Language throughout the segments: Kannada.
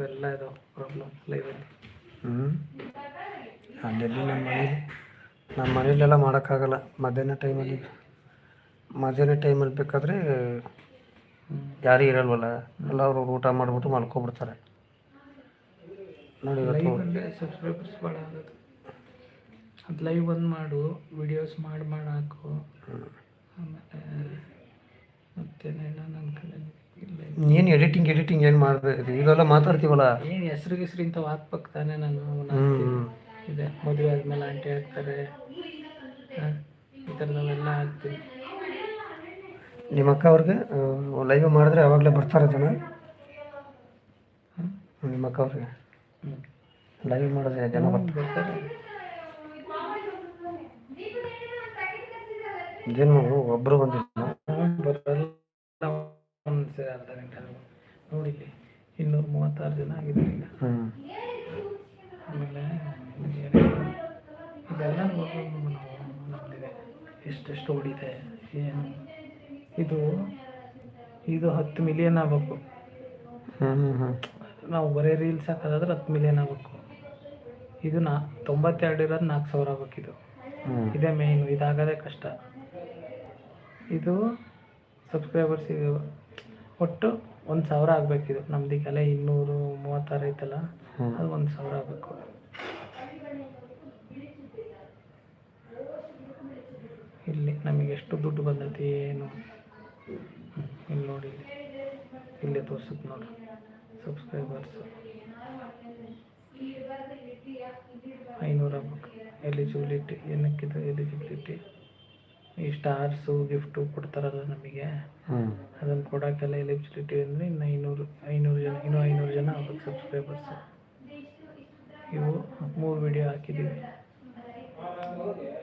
ಅವೆಲ್ಲ ಇದಾವೆ ಪ್ರಾಬ್ಲಮ್ ಲೈಫಲ್ಲಿ ಹ್ಞೂ ಅಲ್ಲೆಲ್ಲಿ ನಮ್ಮ ಮನೇಲಿ ನಮ್ಮ ಮನೇಲೆಲ್ಲ ಮಾಡೋಕ್ಕಾಗಲ್ಲ. ಮಧ್ಯಾಹ್ನ ಟೈಮಲ್ಲಿ ಮಧ್ಯಾಹ್ನ ಟೈಮಲ್ಲಿ ಬೇಕಾದರೆ ಯಾರೂ ಇರಲ್ವಲ್ಲ ಎಲ್ಲ ಅವರು ಊಟ ಮಾಡಿಬಿಟ್ಟು ಮಲ್ಕೊಬಿಡ್ತಾರೆ. ನೋಡಿ ಸಬ್ಸ್ಕ್ರೈಬರ್ಸ್ ಭಾಳ ಆಗೋದು. ಅದು ಲೈವ್ ಬಂದು ಮಾಡು ವಿಡಿಯೋಸ್ ಮಾಡಿ ಮಾಡಿ ಹಾಕು. ಆಮೇಲೆ ಮತ್ತೇನೇನೋ ನನ್ನ ಕಡೆ ಏನು ಎಡಿಟಿಂಗ್ ಎಡಿಟಿಂಗ್ ಏನು ಮಾಡಬೇಕು ಇದೆಲ್ಲ ಮಾತಾಡ್ತೀವಲ್ಲ? ಏನು ಹೆಸರು ಗಿಸ್ರು ಇಂಥವು ಹಾಕ್ಬೇಕು ತಾನೇ ನಾನು ಇದೆ ಮದುವೆ ಆದಮೇಲೆ ಆಂಟಿ ಹಾಕ್ತಾರೆ ಈ ಥರದವೆಲ್ಲ ಹಾಕ್ತೀವಿ ನಿಮ್ಮ ಅಕ್ಕ ಅವ್ರಿಗೆ ಲೈವ್ ಮಾಡಿದ್ರೆ ಆವಾಗಲೇ ಬರ್ತಾರೆ ಜನ? ನಿಮ್ಮ ಅಕ್ಕ ಅವ್ರಿಗೆ? ಲೈವ್ ಮಾಡಿದ್ರೆ ಜನ ಬರ್ತಾರೆ? ಏನು ಒಬ್ಬರು ಬಂದಿಲ್ಲ. ಹ್ಮ್, ಬರಲ್ಲ. ಒಂದು ಅರ್ಧ ಗಂಟೆ ಆದ್ರೂ. ನೋಡಿ ಇಲ್ಲಿ ಇನ್ನೂರ ಮೂವತ್ತಾರು ಜನ ಆಗಿದೆ ಈಗ. ಆಮೇಲೆ ಇದೆಲ್ಲ ನೋಡ್ಬೇಕು ನಾವು ನಮ್ಮದಿದೆ ಎಷ್ಟೆಷ್ಟು ಓಡಿದೆ ಏನು? ಇದು ಇದು ಹತ್ತು ಮಿಲಿಯನ್ ಆಗಬೇಕು. ನಾವು ಬರೀ ರೀಲ್ಸ್ ಹಾಕೋದಾದ್ರೆ ಹತ್ತು ಮಿಲಿಯನ್ ಆಗಬೇಕು. ಇದು ನಾ ತೊಂಬತ್ತೆರಡು ಇರೋದು ನಾಲ್ಕು ಸಾವಿರ ಆಗ್ಬೇಕು ಇದು. ಇದೇ ಮೇಯ್ನು ಇದಾಗೋದೇ ಕಷ್ಟ. ಇದು ಸಬ್ಸ್ಕ್ರೈಬರ್ಸ್ ಒಟ್ಟು ಒಂದು ಸಾವಿರ ಆಗಬೇಕಿದು. ನಮ್ದೀಗೆಲ್ಲ ಇನ್ನೂರು ಮೂವತ್ತಾರು ಐತಲ್ಲ ಅದು ಒಂದು ಸಾವಿರ ಆಗಬೇಕು. ಇಲ್ಲಿ ನಮಗೆ ಎಷ್ಟು ದುಡ್ಡು ಬಂದೈತಿ ಏನು? ಇಲ್ಲಿ ನೋಡಿ ಇಲ್ಲಿ. ಇಲ್ಲೇ ತೋರಿಸುತ್ತೆ ನೋಡಿ. ಸಬ್ಸ್ಕ್ರೈಬರ್ಸ್ ಐನೂರು ಆಗ್ಬೇಕು. ಎಲಿಜಿಬಿಲಿಟಿ ಏನಕ್ಕಿದೆ ಎಲಿಜಿಬಿಲಿಟಿ ಈ ಸ್ಟಾರ್ಸು ಗಿಫ್ಟು ಕೊಡ್ತಾರಲ್ಲ ನಮಗೆ. ಅದನ್ನು ಕೊಡೋಕ್ಕೆಲ್ಲ ಎಲಿಜಿಬಿಲಿಟಿ ಅಂದರೆ ಇನ್ನು ಐನೂರು ಐನೂರು ಜನ ಇನ್ನೂ ಐನೂರು ಜನ ಆಗ್ಬೇಕು ಸಬ್ಸ್ಕ್ರೈಬರ್ಸು ಇವು ಮೂರು ವಿಡಿಯೋ ಹಾಕಿದ್ದೀವಿ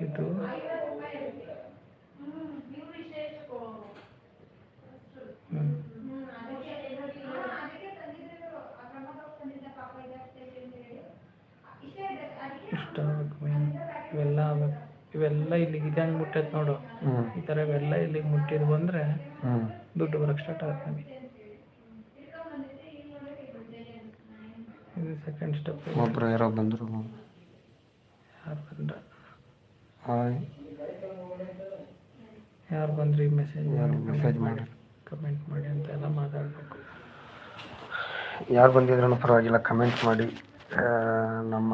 ಇದು ಹ್ಮ್. ಇಷ್ಟ ಆಗ್ಬೇಕು ಮೇನ್ ಇವೆಲ್ಲ ಆಗ್ಬೇಕು ಇವೆಲ್ಲ ಇಲ್ಲಿಗೆ ಇದಂಗ್ ಮುಟ್ಟೈತೆ ನೋಡು. ಈ ತರ ಇವೆಲ್ಲ ಇಲ್ಲಿಗೆ ಮುಟ್ಟಿದ್ವು ಬಂದ್ರೆ ದುಡ್ಡು ಬರಕ್ ಸ್ಟಾರ್ಟ್ ಆಗುತ್ತೆ ನಮಗೆ. ಇದು ಸೆಕೆಂಡ್ ಸ್ಟೆಪ್ ಒಬ್ರು ಯಾರೋ ಬಂದರು. ಯಾರು ಬಂದ್ರ ಹಾಯ್. ಯಾರು ಬಂದ್ರಿ ಮೆಸೇಜ್ ಮೆಸೇಜ್ ಮಾಡಿ. ಕಮೆಂಟ್ ಮಾಡಿ ಅಂತ ಎಲ್ಲ ಮಾತಾಡಬೇಕು. ಯಾರು ಬಂದಿದ್ರೂ ಪರವಾಗಿಲ್ಲ ಕಮೆಂಟ್ ಮಾಡಿ. ನಮ್ಮ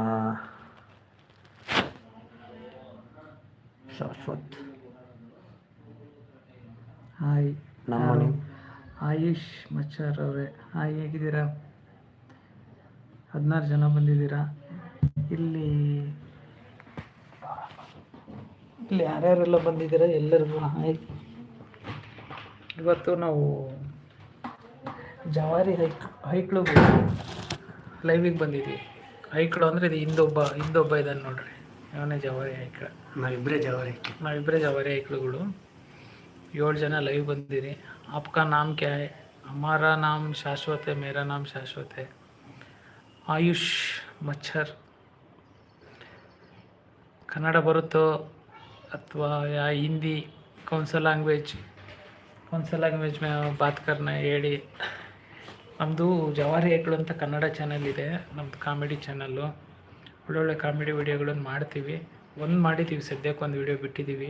ಶಾಶ್ವತ್. ಹಾಯ್ ನಮ್ಮ ಆಯುಷ್ ಮಚ್ಚಾರ್ ಅವರೇ. ಹಾಯ್ ಹೇಗಿದ್ದೀರಾ? ಹದಿನಾರು ಜನ ಬಂದಿದ್ದೀರಾ? ಇಲ್ಲಿ ಇಲ್ಲಿ ಯಾರ್ಯಾರೆಲ್ಲ ಬಂದಿದ್ದೀರಾ? ಎಲ್ಲರಿಗೂ ಹಾಯ್. ಇವತ್ತು ನಾವು ಜವಾರಿ ಹೈಕ್ ಹೈಕ್ಳು ಲೈವಿಗೆ ಬಂದಿದ್ದೀವಿ. ಹೈಕ್ಳು ಅಂದರೆ ಇದು ಹಿಂದೊಬ್ಬ ಹಿಂದೊಬ್ಬ ಇದ್ದಾನೆ ನೋಡ್ರಿ. ಇವನೇ ಜವಾರಿ ಐಕಳ ನಾವಿಬ್ಬರೇ ಜವಾರಿ ಐಕ್ಳು ನಾವಿಬ್ಬರೇ ಜವಾರಿ ಐಕಳುಗಳು ಏಳು ಜನ ಲೈವ್ ಬಂದಿರಿ. ಆಪ್ಕಾ ನಾಮ್ ಕ್ಯಾ ಅಮಾರ ನಾಮ್ ಶಾಶ್ವತೆ ಮೇರಾ ನಾಮ್ ಶಾಶ್ವತೆ. ಆಯುಷ್ ಮಚ್ಚರ್. ಕನ್ನಡ ಬರುತ್ತೋ ಅಥವಾ ಯಾ ಹಿಂದಿ? ಕೌನ್ಸಲ್ ಲ್ಯಾಂಗ್ವೇಜ್. ಕೌನ್ಸಲ್ ಲ್ಯಾಂಗ್ವೇಜ್ ಮೇ ಬಾತ್ಕರ್ನ ಹೇಳಿ. ನಮ್ಮದು ಜವಾರಿ ಏಕ್ಳು ಅಂತ ಕನ್ನಡ ಚಾನಲ್ ಇದೆ. ನಮ್ಮದು ಕಾಮಿಡಿ ಚಾನಲ್ಲು. ಒಳ್ಳೊಳ್ಳೆ ಕಾಮಿಡಿ ವಿಡಿಯೋಗಳನ್ನು ಮಾಡ್ತೀವಿ. ಒಂದು ಮಾಡಿದ್ದೀವಿ ಸದ್ಯಕ್ಕೆ ಒಂದು ವಿಡಿಯೋ ಬಿಟ್ಟಿದ್ದೀವಿ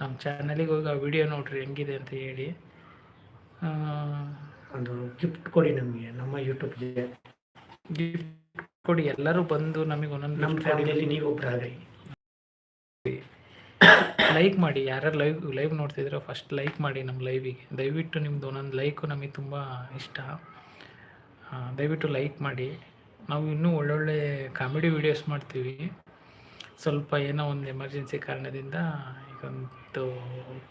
ನಮ್ಮ ಚಾನಲಿಗೆ ಹೋಗಿ ಆ ವಿಡಿಯೋ ನೋಡ್ರಿ ಹೆಂಗಿದೆ ಅಂತ ಹೇಳಿ. ಒಂದು ಗಿಫ್ಟ್ ಕೊಡಿ ನಮಗೆ ನಮ್ಮ ಯೂಟ್ಯೂಬ್ಗೆ. ಗಿಫ್ಟ್ ಕೊಡಿ ಎಲ್ಲರೂ ಬಂದು ನಮಗೆ ಒಂದೊಂದು ನಮ್ಮ ಫ್ಯಾಮಿಲಿಯಲ್ಲಿ ನೀವು ಒಬ್ಬರಾಗ್ರಿ ಲೈಕ್ ಮಾಡಿ ಯಾರ್ಯಾರು ಲೈವ್ ಲೈವ್ ನೋಡ್ತಿದ್ರೋ ಫಸ್ಟ್ ಲೈಕ್ ಮಾಡಿ ನಮ್ಮ ಲೈವಿಗೆ ದಯವಿಟ್ಟು ನಿಮ್ಮದು ಒಂದೊಂದು ಲೈಕು ನಮಗೆ ತುಂಬ ಇಷ್ಟ. ದಯವಿಟ್ಟು ಲೈಕ್ ಮಾಡಿ. ನಾವು ಇನ್ನೂ ಒಳ್ಳೊಳ್ಳೆ ಕಾಮಿಡಿ ವೀಡಿಯೋಸ್ ಮಾಡ್ತೀವಿ. ಸ್ವಲ್ಪ ಏನೋ ಒಂದು ಎಮರ್ಜೆನ್ಸಿ ಕಾರಣದಿಂದ ಈಗ ಒಂದು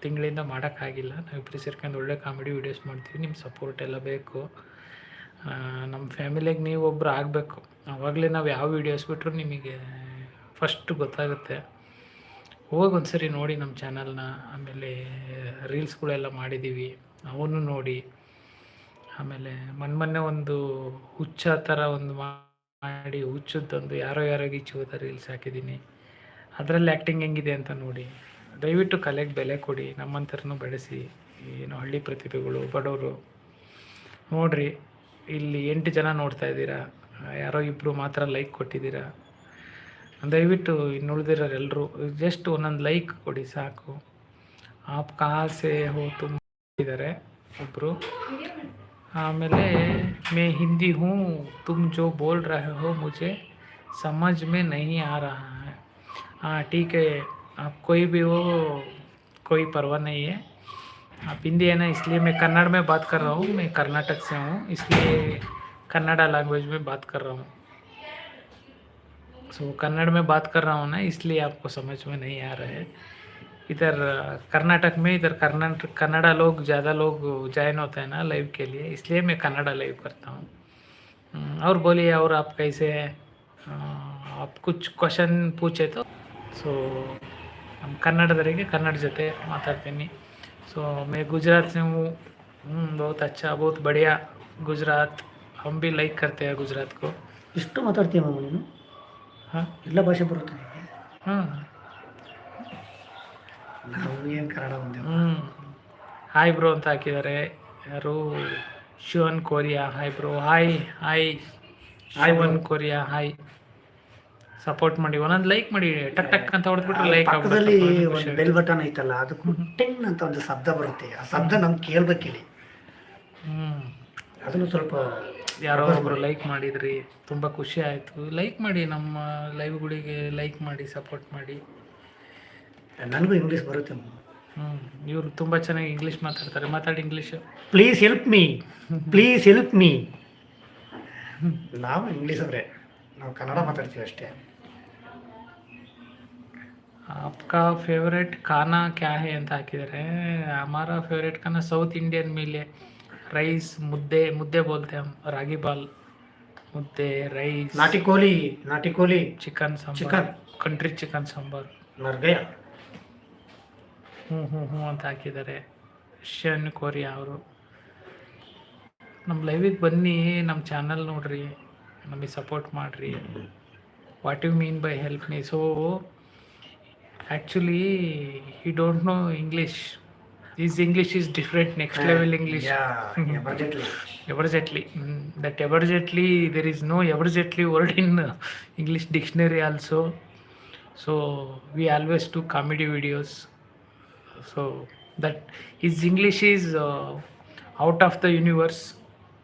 ತಿಂಗಳಿಂದ ಮಾಡೋಕ್ಕಾಗಿಲ್ಲ. ನಾವಿಬ್ಬರು ಸೇರ್ಕೊಂಡು ಒಳ್ಳೆ ಕಾಮಿಡಿ ವೀಡಿಯೋಸ್ ಮಾಡ್ತೀವಿ. ನಿಮ್ಮ ಸಪೋರ್ಟ್ ಎಲ್ಲ ಬೇಕು. ನಮ್ಮ ಫ್ಯಾಮಿಲಿಗೆ ನೀವು ಒಬ್ಬರು ಆಗಬೇಕು. ಆವಾಗಲೇ ನಾವು ಯಾವ ವೀಡಿಯೋಸ್ ಬಿಟ್ಟರು ನಿಮಗೆ ಫಸ್ಟ್ ಗೊತ್ತಾಗುತ್ತೆ. ಹೋಗಿ ಒಂದ್ಸರಿ ನೋಡಿ ನಮ್ಮ ಚಾನಲ್ನ ಆಮೇಲೆ ರೀಲ್ಸ್ಗಳೆಲ್ಲ ಮಾಡಿದ್ದೀವಿ ಅವನು ನೋಡಿ. ಆಮೇಲೆ ಮೊನ್ನೆ ಒಂದು ಹುಚ್ಚ ಥರ ಒಂದು ಮಾಡಿ ಹುಚ್ಚದ್ದೊಂದು ಯಾರೋ ಯಾರೋ ಗೀಚುವುದ ರೀಲ್ಸ್ ಹಾಕಿದ್ದೀನಿ. ಅದರಲ್ಲಿ ಆ್ಯಕ್ಟಿಂಗ್ ಹೆಂಗಿದೆ ಅಂತ ನೋಡಿ. ದಯವಿಟ್ಟು ಕಲೆಗೆ ಬೆಲೆ ಕೊಡಿ ನಮ್ಮಂಥರನ್ನು ಬೆಳೆಸಿ. ಏನು ಹಳ್ಳಿ ಪ್ರತಿಭೆಗಳು, ಬಡವರು. ನೋಡ್ರಿ, ಇಲ್ಲಿ ಎಂಟು ಜನ ನೋಡ್ತಾ ಇದ್ದೀರಾ? ಯಾರೋ ಇಬ್ಬರು ಮಾತ್ರ ಲೈಕ್ ಕೊಟ್ಟಿದ್ದೀರಾ? ದಯವಿಟ್ಟು ಇನ್ನು ಉಳಿದಿರೋರು ಎಲ್ಲರೂ ಜಸ್ಟ್ ಒಂದೊಂದು ಲೈಕ್ ಕೊಡಿ, ಸಾಕು. ಆಪ್ ಕಾಸೆ ಹೋ ತುಂಬ ಇದ್ದಾರೆ ಒಬ್ಬರು ಆಮೇಲೆ मैं हिंदी हूँ। तुम जो बोल रहे हो मुझे समझ में नहीं आ रहा है। हाँ ठीक है। आप कोई भी हो कोई परवाह नहीं है। आप हिंदी है ना इसलिए मैं कन्नड़ में बात कर रहा हूँ। मैं कर्नाटक से हूँ इसलिए कन्नड़ा लैंग्वेज में बात कर रहा हूँ। सो so, कन्नड़ में बात कर रहा हूँ ना इसलिए आपको समझ में नहीं आ रहा है। इधर कर्नाटक में इधर कर्नाटक कन्नड़ा लोग ज़्यादा लोग ज्वाइन होते हैं ना लाइव के लिए इसलिए मैं कन्नड़ा लाइव करता हूँ हम्म, और बोलिए और आप कैसे हैं आ, आप कुछ क्वेश्चन पूछे तो ಸೊ ನಮ್ಮ ಕನ್ನಡದವರಿಗೆ ಕನ್ನಡ ಜೊತೆ ಮಾತಾಡ್ತೀನಿ ಸೊ मैं गुजरात से हूँ हम्म, बहुत अच्छा बहुत बढ़िया गुजरात हम भी लाइक करते हैं गुजरात को ಇಷ್ಟು ಮಾತಾಡ್ತೀಯ ಮಾಮ ನೀನು हाँ ಎಲ್ಲ ಭಾಷೆ ಬರುತ್ತೆ ನಿಮಗೆ हाँ ನಾವು ಏನು ಕನ್ನಡ ಹ್ಞೂ ಹಾಯ್ ಬ್ರೋ ಅಂತ ಹಾಕಿದ್ದಾರೆ ಯಾರು? Shivan Korea. Hi bro hi hi hi one Korea. Hi support ಮಾಡಿ. ಒಂದೊಂದು ಲೈಕ್ ಮಾಡಿ. ಟಕ್ ಟಕ್ ಅಂತ ಹೊಡೆದ್ಬಿಟ್ರೆ ಲೈಕ್ ಪಕ್ಕದಲ್ಲಿ ಒಂದು ಬೆಲ್ ಬಟನ್ ಐತಲ್ಲ ಅದಕ್ಕೂ ಟಿಂಗ್ ಅಂತ ಒಂದು ಶಬ್ದ ಬರುತ್ತೆ. ಆ ಶಬ್ದ ನಮ್ಗೆ ಕೇಳ್ಬೇಕಿಲ್ಲಿ ಹ್ಞೂ ಅದನ್ನು ಸ್ವಲ್ಪ ಯಾರೋ ಒಬ್ಬರು ಲೈಕ್ ಮಾಡಿದ್ರಿ. ತುಂಬ ಖುಷಿ ಆಯಿತು. ಲೈಕ್ ಮಾಡಿ ನಮ್ಮ ಲೈವ್ಗಳಿಗೆ ಲೈಕ್ ಮಾಡಿ ಸಪೋರ್ಟ್ ಮಾಡಿ. ನನಗೂ ಇಂಗ್ಲೀಷ್ ಬರುತ್ತೆ ಹ್ಞೂ ಇವರು ತುಂಬ ಚೆನ್ನಾಗಿ ಇಂಗ್ಲೀಷ್ ಮಾತಾಡ್ತಾರೆ ಮಾತಾಡಿ English please help me please help me ನಾವು ಇಂಗ್ಲೀಷ್ ಅವರೇ ನಾವು ಕನ್ನಡ ಮಾತಾಡ್ತೀವಿ ಅಷ್ಟೇ आपका फेवरेट खाना क्या है ಅಂತ ಹಾಕಿದ್ದಾರೆ हमारा फेवरेट खाना साउथ इंडियन मील है ರೈಸ್ ಮುದ್ದೆ ಮುದ್ದೆ ಬೋಲ್ತೆ हम ರಾಗಿ ಬಾಲ್ ಮುದ್ದೆ ರೈಸ್ ನಾಟಿ ಕೋಳಿ ನಾಟಿ ಕೋಳಿ chicken sambar Chicken. Country chicken sambar ನರ್ಗಯ ಹ್ಞೂ ಹ್ಞೂ ಹ್ಞೂ ಅಂತ ಹಾಕಿದ್ದಾರೆ. ಶನ್ ಕೋರಿ ಅವರು. ನಮ್ಮ ಲೈವಿಗೆ ಬನ್ನಿ ನಮ್ಮ ಚಾನಲ್ ನೋಡ್ರಿ ನಮಗೆ ಸಪೋರ್ಟ್ ಮಾಡಿರಿ. What you mean by help me so actually ಈ don't know English is English is different next level English ever Jaitley that ever ಜೆಟ್ಲಿ there is no ever word in in English dictionary also. So we always do comedy videos. So that his English is uh, out of the universe,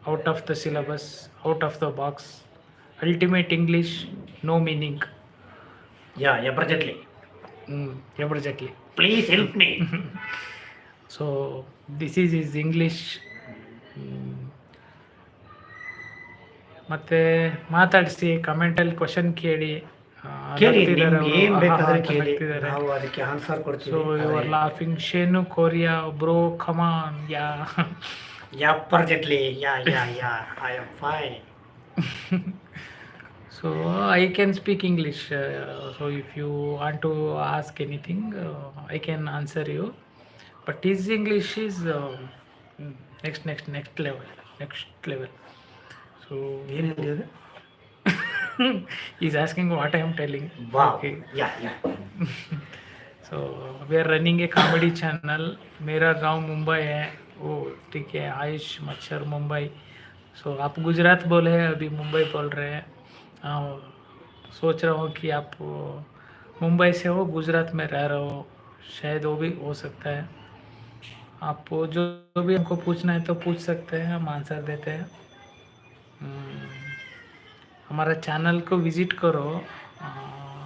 out of the syllabus, out of the box. Ultimate English, no meaning. Yeah ಎಬರ್ಜೆಟ್ಲಿ Mm, Eberzetli. Please help me so this is is English ಮತ್ತು ಮಾತಾಡಿಸಿ ಕಮೆಂಟಲ್ಲಿ ಕ್ವಶನ್ ಕೇಳಿ ಕೇಳಿ ನಿಮ್ಗೆ. ಏನ್ ಬೇಕಾದ್ರೆ ಕೇಳಿ. ನಾವು ಅದಕ್ಕೆ ಆನ್ಸರ್ ಸೊ ಕೊಡ್ತೀವಿ. Your laughing Shenu Korea bro come on yeah ಎಬರ್ಜೆಟ್ಲಿ yeah yeah yeah I am fine so I can speak English so if you want to ask anything I can answer you but is English is next next next level next level so ಏನು He's asking what I am telling. Wow. Okay. Yeah, yeah. so we are running a comedy channel. मेरा गाँव मुंबई है वो ठीक है आयुष मच्छर मुंबई सो so, आप गुजरात बोले हैं अभी मुंबई बोल रहे हैं हाँ, सोच रहा हूँ कि आप मुंबई से हो गुजरात में रह रहे हो शायद वो भी हो सकता है आप जो, जो भी हमको पूछना है तो पूछ सकते हैं हम आंसर देते हैं हम्म। हमारा चैनल को विज़िट करो आ,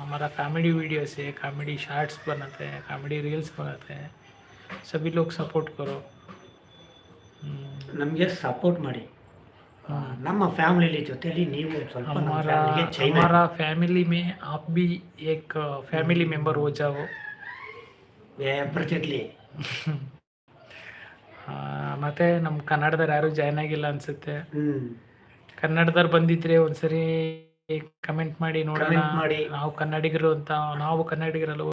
हमारा कॉमेडी वीडियोस है कॉमेडी शार्ट्स बनाते हैं कॉमेडी रील्स बनाते हैं सभी लोग सपोर्ट करो हम्म, ನಮಗೆ ಸಪೋರ್ಟ್ ಮಾಡಿ ಆ, ನಮ್ಮ ಫ್ಯಾಮಿಲಿ ಜೊತೆಲಿ ನೀವು ಒಂದ್ ಸ್ವಲ್ಪ ನಮ್ಮ हमारा ಫ್ಯಾಮಿಲಿಗೆ ಚೈನ್ हमारा फैमिली में आप भी एक फैमिली मेंबर हो जाओ ಎಬರ್ಜೆಟ್ಲಿ ಆ, ಮತ್ತೆ ನಮ್ಮ ಕನ್ನಡದವ್ರು ಯಾರು ಜಾಯ್ನ್ ಆಗಿಲ್ಲ ಅನ್ಸುತ್ತೆ ಹ್ಮ್ ಕನ್ನಡದವ್ರು ಬಂದಿದ್ರೆ ಒಂದ್ಸರಿ ಕಮೆಂಟ್ ಮಾಡಿ ನೋಡೋಣ. Comment ಮಾಡಿ. ನಾವು ಕನ್ನಡಿಗರು ಅಂತ ನಾವು ಕನ್ನಡಿಗರಲ್ಲ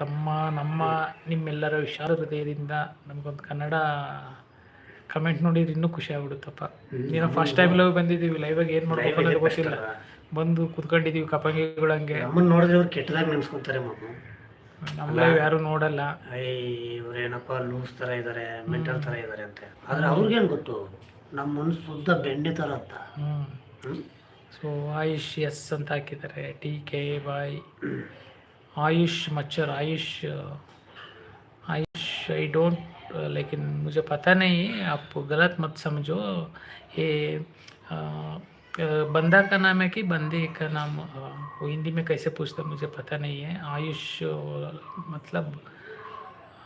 ತಮ್ಮ ನಮ್ಮ ನಿಮ್ಮೆಲ್ಲರ ವಿಶಾಲ ಹೃದಯದಿಂದ ನಮಗೊಂದು ಕನ್ನಡ ಕಮೆಂಟ್ ನೋಡಿದ್ರೆ ಇನ್ನೂ ಖುಷಿ ಆಗ್ಬಿಡುತ್ತಪ್ಪ. ಏನೋ ಫಸ್ಟ್ ಟೈಮ್ ಲೈವ್ ಬಂದಿದ್ದೀವಿ ಲೈವಾಗಿ ಏನು ಮಾಡ್ಬೇಕು ಅನ್ನೋದು ಗೊತ್ತಿಲ್ಲ. ಬಂದು ಕುತ್ಕೊಂಡಿದ್ದೀವಿ ಕಪಂಗಿಗಳಂಗೆ ನಮ್ಮನ್ನ ನೋಡಿದ್ರೆ ಅವ್ರು ಕೆಟ್ಟದಾಗ ನೆನ್ಸ್ಕೊಂತಾರೆ ಮಾಮ. ನಮ್ಮ ಲೈವ್ ಯಾರು ನೋಡಲ್ಲ ಐ ಇವ್ರೇನಪ್ಪ ಲೂಸ್ ಥರ ಇದ್ದಾರೆ ಮೆಂಟಲ್ ಥರ ಇದ್ದಾರೆ ಅಂತ ಆದರೆ ಅವ್ರಿಗೇನು ಗೊತ್ತು ನಮ್ಮ ಮನಸ್ಸು ಶುದ್ಧ ಬೆಣ್ಣೆ ಥರ ಅಂತ ಹ್ಞೂ ಹ್ಮ್? ಸೊ ಆಯುಷ್ ಎಸ್ ಅಂತ ಹಾಕಿದ್ದಾರೆ ಟಿ ಕೆ ಬಾಯ್ आयुष मच्छर आयुष आयुष आई डोंट लेकिन मुझे पता नहीं है आप गलत मत समझो ये अ, अ, बंदा का नाम है कि बंदे का नाम अ, वो हिंदी में कैसे पूछते मुझे पता नहीं है आयुष अ, मतलब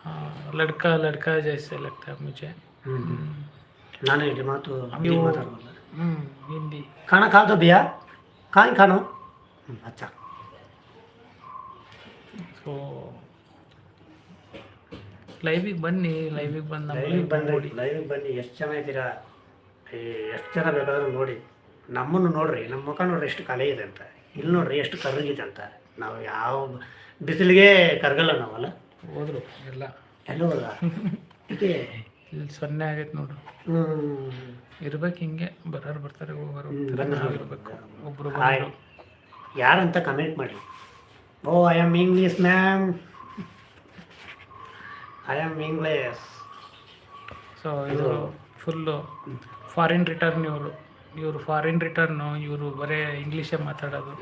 अ, लड़का लड़का जैसे लगता है मुझे ಹ್ಮ್ ಹ್ಮ್. ನಾನು ಇಲ್ಲಿ ಮಾತು ಹಿಂದಿ ನೀವು ಮಾತಾಡ್ಬೋದಾ? हम्म, हिंदी खाना खा दो भैया खाएं खाना हम्म, अच्छा ಸೊ ಲೈವಿಗೆ ಬನ್ನಿ ಲೈವಿಗೆ ಬಂದು ನಮ್ಮ ಲೈವಿಗೆ live ಬನ್ನಿ ನೋಡಿ ಲೈವಿಗೆ ಬನ್ನಿ ಎಷ್ಟು ಜನ ಇದ್ದೀರಾ ಎಷ್ಟು ಜನ ಬೇಕಾದ್ರೂ ನೋಡಿ ನಮ್ಮನ್ನು ನೋಡ್ರಿ ನಮ್ಮ ಮುಖ ನೋಡ್ರಿ ಎಷ್ಟು ಕಲೆ ಇದೆ ಅಂತ ಇಲ್ಲಿ ನೋಡ್ರಿ ಎಷ್ಟು ಕರಗಿದೆ ಅಂತ. ನಾವು ಯಾವ ಬಿಸಿಲಿಗೆ ಕರಗಲ್ಲ ನಾವಲ್ಲ. ಹೋದ್ರು ಎಲ್ಲ. ಎಲ್ಲವಲ್ಲ ಇದೆ. ಇಲ್ಲಿ ಸೊನ್ನೆ ಆಗೈತೆ ನೋಡ್ರಿ. ಇರ್ಬೇಕು ಹಿಂಗೆ ಬರೋರು ಬರ್ತಾರೆ ಹೋಗೋರು. ನಾವಿರ್ಬೇಕು ಒಬ್ರು ಯಾರಂತ ಕಮೆಂಟ್ ಮಾಡಿ. ಓ I am English ma'am I am English so ಇದು ಫುಲ್ಲು ಫಾರಿನ್ ರಿಟರ್ನ್ ಇವರು. ಇವರು ಫಾರಿನ್ ರಿಟರ್ನು ಇವರು ಬರೇ ಇಂಗ್ಲೀಷೇ ಮಾತಾಡೋದು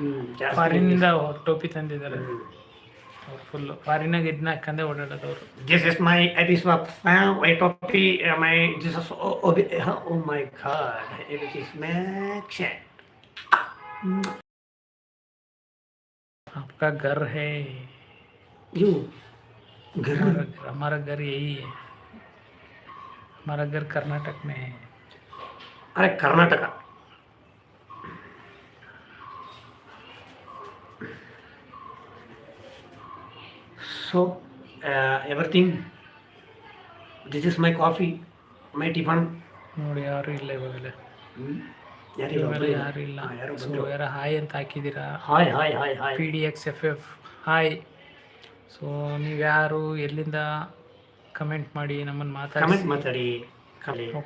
ಫಾರಿನಿಂದ ಟೋಪಿ ತಂದಿದ್ದಾರೆ ಅವ್ರು ಫುಲ್ಲು ಫಾರಿನಾಗ ಇದನ್ನ ಹಾಕಂದೆ ಓಡಾಡೋದು ಅವರು This is my episode fan. Wait up, uh, my this is oh, oh, oh my god, it is Max. आपका घर है You, घर हमारा घर हमारा घर यही है हमारा घर कर्नाटक में है ಅರೆ Karnataka. So everything this is my coffee my tiffin ನೋಡಿ ಯಾರು ಇಲ್ಲ ಇವಾಗಲೇ. ಯಾರು ಯಾರು ಇಲ್ಲ. ಯಾರು ಯಾರ ಹಾಯ್ ಅಂತ ಹಾಕಿದ್ದೀರಾ? Hi hi hi hi P D X F F hi so ನೀವು ಯಾರು ಎಲ್ಲಿಂದ ಕಮೆಂಟ್ ಮಾಡಿ ನಮ್ಮನ್ನು ಮಾತಾಡಿ ಕಮೆಂಟ್ ಮಾತಾಡಿ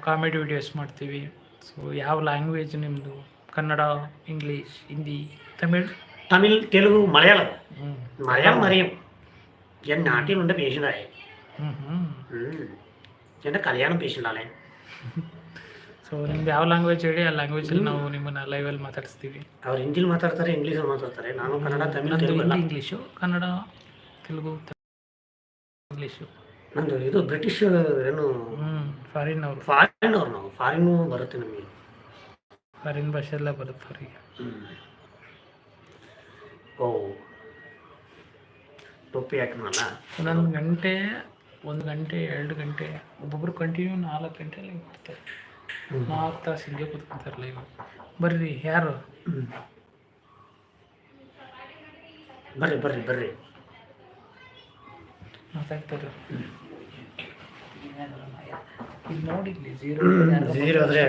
ಕಾಮಿಡಿ ವಿಡಿಯೋಸ್ ಮಾಡ್ತೀವಿ. ಸೊ ಯಾವ ಲ್ಯಾಂಗ್ವೇಜ್ ನಿಮ್ಮದು ಕನ್ನಡ ಇಂಗ್ಲೀಷ್ ಹಿಂದಿ ತಮಿಳ್ തമിഴ് തെലുഗു മലയാളം ಹ್ಞೂ മലയാളം അറിയും ഞാൻ നാട്ടിലുണ്ട് പേഷ്യൻ്റായി ಹ್ಞೂ ಹ್ಞೂ എൻ്റെ കല്യാണം പേഷ്യൻ്റാണേ ಸೊ ನಿಮ್ದು ಯಾವ ಲ್ಯಾಂಗ್ವೇಜ್ ಹೇಳಿ ಆ ಲ್ಯಾಂಗ್ವೇಜಲ್ಲಿ ನಾವು ನಿಮ್ಮನ್ನು ಲೈವಲ್ಲಿ ಮಾತಾಡಿಸ್ತೀವಿ ಅವ್ರು ಹಿಂದಿಲಿ ಮಾತಾಡ್ತಾರೆ ಇಂಗ್ಲೀಷಲ್ಲಿ ಮಾತಾಡ್ತಾರೆ ನಾನು ಕನ್ನಡ ತಮಿಳ್ ನಂದು ತೆಲುಗು ಎಲ್ಲ ಹಿಂದಿ ಇಂಗ್ಲೀಷು ಕನ್ನಡ ತೆಲುಗು ಇಂಗ್ಲೀಷು ನಂದು ಇದು ಬ್ರಿಟಿಷ್ ಏನು? ಫಾರಿನ್ ಅವ್ರು. ಫಾರಿನ್ ಅವ್ರು ನಾವು. ಫಾರಿನ್ನು ಬರುತ್ತೆ ನಮಗೆ. ಫಾರಿನ್ ಭಾಷೆ ಎಲ್ಲ ಬರುತ್ತೆ ಅವರಿಗೆ. ಓ. ಟೊಪ್ಪಿ ಹಾಕಿದ್ನಲ್ಲ ಒಂದೊಂದು ಗಂಟೆ ಒಂದು ಗಂಟೆ ಎರಡು ಗಂಟೆ ಒಬ್ಬೊಬ್ರು ಕಂಟಿನ್ಯೂ ನಾಲ್ಕು ಗಂಟೆ ಲೈವ್ ಮಾಡ್ತಾರೆ. ನಾಲ್ಕು ತಾಸು ಹಿಂಗೆ ಕೂತ್ಕೊಂತಾರೆ ಲೈವ್ ಬರ್ರಿ ಯಾರು. ಬರ್ರಿ ಬರ್ರಿ ಬರ್ರಿ. ಮಾತಾಡ್ತಾರೆ. ಆದರೆ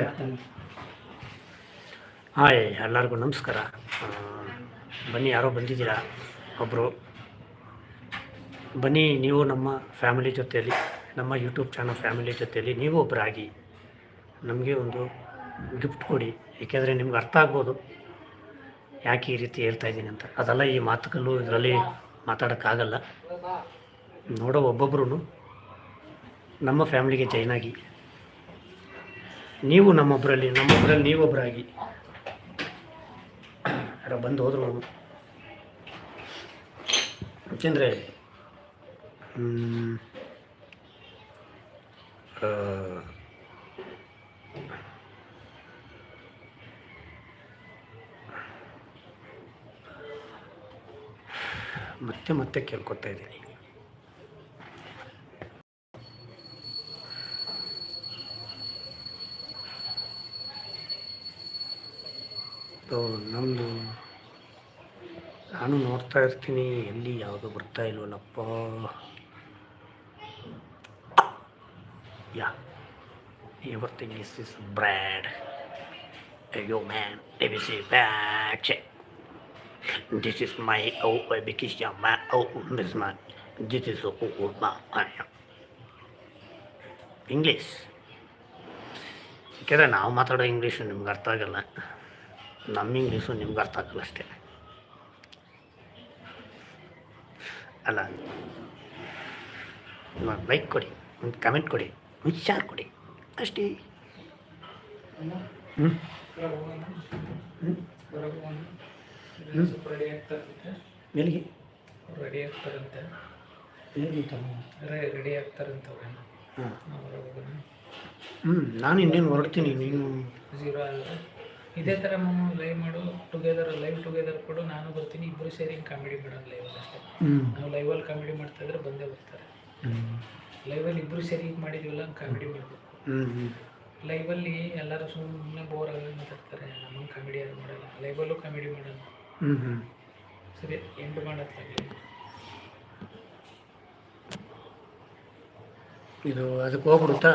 ಹಾಯ್ ಎಲ್ಲರಿಗೂ ನಮಸ್ಕಾರ. ಬನ್ನಿ ಯಾರೋ ಬಂದಿದ್ದೀರಾ? ಒಬ್ಬರು ಬನ್ನಿ ನೀವು ನಮ್ಮ ಫ್ಯಾಮಿಲಿ ಜೊತೆಯಲ್ಲಿ ನಮ್ಮ ಯೂಟ್ಯೂಬ್ ಚಾನಲ್ ಫ್ಯಾಮಿಲಿ ಜೊತೆಯಲ್ಲಿ ನೀವು ಒಬ್ಬರಾಗಿ ನಮಗೆ ಒಂದು ಗಿಫ್ಟ್ ಕೊಡಿ. ಏಕೆಂದರೆ ನಿಮ್ಗೆ ಅರ್ಥ ಆಗ್ಬೋದು. ಯಾಕೆ ಈ ರೀತಿ ಹೇಳ್ತಾ ಇದ್ದೀನಿ ಅಂತ. ಅದೆಲ್ಲ ಈ ಮಾತುಕಲ್ಲು ಇದರಲ್ಲಿ ಮಾತಾಡೋಕ್ಕಾಗಲ್ಲ. ನೋಡೋ ಒಬ್ಬೊಬ್ಬರು ನಮ್ಮ ಫ್ಯಾಮಿಲಿಗೆ ಜಾಯ್ನ್ ಆಗಿ. ನೀವು ನಮ್ಮೊಬ್ಬರಲ್ಲಿ ನಮ್ಮೊಬ್ಬರಲ್ಲಿ ನೀವೊಬ್ಬರಾಗಿ ಯಾರೋ ಬಂದು ಹೋದ್ರು ನಾನು ಯಾಕೆಂದರೆ ಮತ್ತೆ ಮತ್ತೆ ಕೇಳ್ಕೊತಾ ಇದ್ದೀನಿ. ಸೊ ನಮ್ಮದು ನಾನು ನೋಡ್ತಾ ಇರ್ತೀನಿ, ಎಲ್ಲಿ ಯಾವುದು ಬರ್ತಾ ಇಲ್ವಲ್ಲಪ್ಪ. Yeah everything is is bread ಅಯ್ಯೋ man A B C batch this is my ಔ ಐ ಬಿ ಕಿಶ್ ಮೈ ಔ miss my this is English ಯಾಕೆಂದರೆ ನಾವು ಮಾತಾಡೋ ಇಂಗ್ಲೀಷು ನಿಮ್ಗೆ ಅರ್ಥ ಆಗಲ್ಲ. ನಮ್ಮ ಇಂಗ್ಲೀಷು ನಿಮ್ಗೆ ಅರ್ಥ ಆಗಲ್ಲ ಅಷ್ಟೇ. ಅಲ್ಲ ಲೈಕ್ ಕೊಡಿ ಒಂದು ಕಮೆಂಟ್ ಕೊಡಿ ಒಂದು ಶೇರ್ ಕೊಡಿ ಅಷ್ಟೇ. ಹ್ಞೂ ಎಲ್ಲಿಗೆ ರೆಡಿ ಆಗ್ತಾರಂತೆ. ರೆಡಿ ಆಗ್ತಾರಂತ ಹ್ಞೂ ನಾನು ಇನ್ನೇನು ಹೊರಡ್ತೀನಿ ನೀನು. ಜೀರೋ ಇದೇ ಥರ ಮಾಮು ಲೈವ್ ಮಾಡು ಟುಗೆದರ್ ಲೈವ್ ಟುಗೆದರ್ ಕೊಡು ನಾನು ಬರ್ತೀನಿ ಇಬ್ಬರು ಸೇರಿ ಕಾಮಿಡಿ ಮಾಡೋದು ಲೈವಲ್ಲಿ ಅಷ್ಟೇ. ನಾವು ಲೈವಲ್ಲಿ ಕಾಮಿಡಿ ಮಾಡ್ತಾ ಇದ್ರೆ ಬಂದೇ ಬರ್ತಾರೆ ಲೈವಲ್ಲಿ ಇಬ್ಬರು ಸೇರಿ ಮಾಡಿದ್ವಲ್ಲ ಕಾಮಿಡಿ ಮಾಡಬೇಕು. ಲೈವಲ್ಲಿ ಎಲ್ಲರೂ ಸುಮ್ಮನೆ ಬೋರ್ ಆಗಿ ಮಾತಾಡ್ತಾರೆ ನಮ್ಮ ಕಾಮಿಡಿ ಅದು ಮಾಡಲ್ಲ. ಲೈವಲ್ಲೂ ಕಾಮಿಡಿ ಮಾಡಲ್ಲ ಸರಿ ಎಂಡ್ ಮಾಡತ್ತಾಗಲಿ ಇದು ಅದಕ್ಕೆ ಹೋಗ್ಬಿಡುತ್ತಾ?